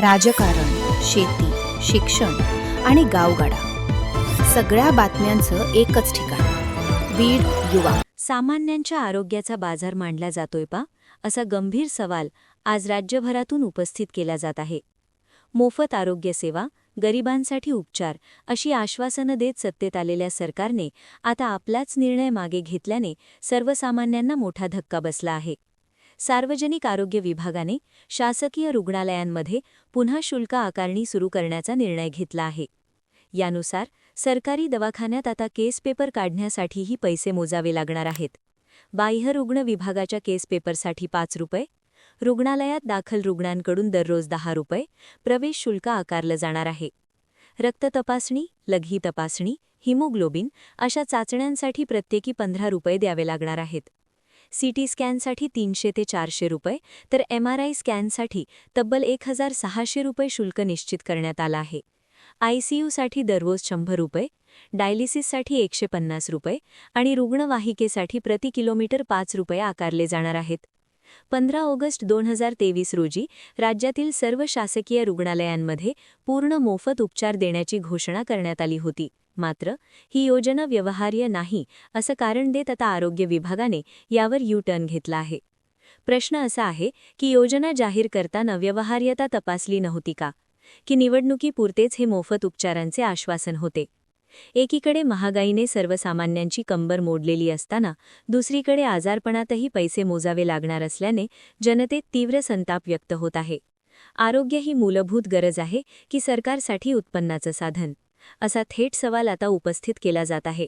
राजकारण शेती शिक्षण आणि गावगाडा. सगळ्या बातम्यांचं एकच ठिकाण. बीड युवा. सामान्यांच्या आरोग्याचा बाजार मांडला जातोय पा असा गंभीर सवाल आज राज्यभरातून उपस्थित केला जात आहे. मोफत आरोग्यसेवा गरिबांसाठी उपचार अशी आश्वासनं देत सत्तेत आलेल्या सरकारने आता आपलाच निर्णय मागे घेतल्याने सर्वसामान्यांना मोठा धक्का बसला आहे. सार्वजनिक आरोग्य विभागाने शासकीय रुग्णालयांमध्ये पुन्हा शुल्क आकारणी सुरू करण्याचा निर्णय घेतला आहे. यानुसार सरकारी दवाखान्यात आता केस पेपर काढण्यासाठीही पैसे मोजावे लागणार आहेत. बाह्यरुग्ण विभागाच्या केस पेपरसाठी पाच रुपये रुग्णालयात दाखल रुग्णांकडून दररोज दहा रुपये प्रवेश शुल्क आकारलं जाणार आहे. रक्त तपासणी लघवी तपासणी हिमोग्लोबिन अशा चाचण्यांसाठी प्रत्येकी पंधरा रुपये द्यावे लागणार आहेत. सीटी स्कॅनसाठी तीनशे ते चारशे रुपये तर एमआरआय स्कॅनसाठी तब्बल एक हजार सहाशे रुपये शुल्क निश्चित करण्यात आलं आहे. आयसीयूसाठी दररोज शंभर रुपये डायलिसिससाठी एकशे पन्नास रुपये आणि रुग्णवाहिकेसाठी प्रति किलोमीटर पाच रुपये आकारले जाणार आहेत. पंधरा ऑगस्ट दोन हजार तेवीस रोजी राज्यातील सर्व शासकीय रुग्णालयांमध्ये पूर्ण मोफत उपचार देण्याची घोषणा करण्यात आली होती. मात्र ही योजना व्यवहार्य नाही असं कारण देत आता आरोग्य विभागाने यावर यू टर्न घेतला आहे. प्रश्न असा आहे की योजना जाहीर करताना व्यवहार्यता तपासली नव्हती का? की निवडणुकीपुरतेच हे मोफत उपचारांचे आश्वासन होते? एकीकडे महागाईने सर्वसामान्यांची कंबर मोडलेली असताना दुसरीकडे आजारपणातही पैसे मोजावे लागणार असल्याने जनतेत तीव्र संताप व्यक्त होत आहे. आरोग्य ही मूलभूत गरज आहे की सरकारसाठी उत्पन्नाचं साधन. असा थेट सवाल आता उपस्थित केला जात आहे.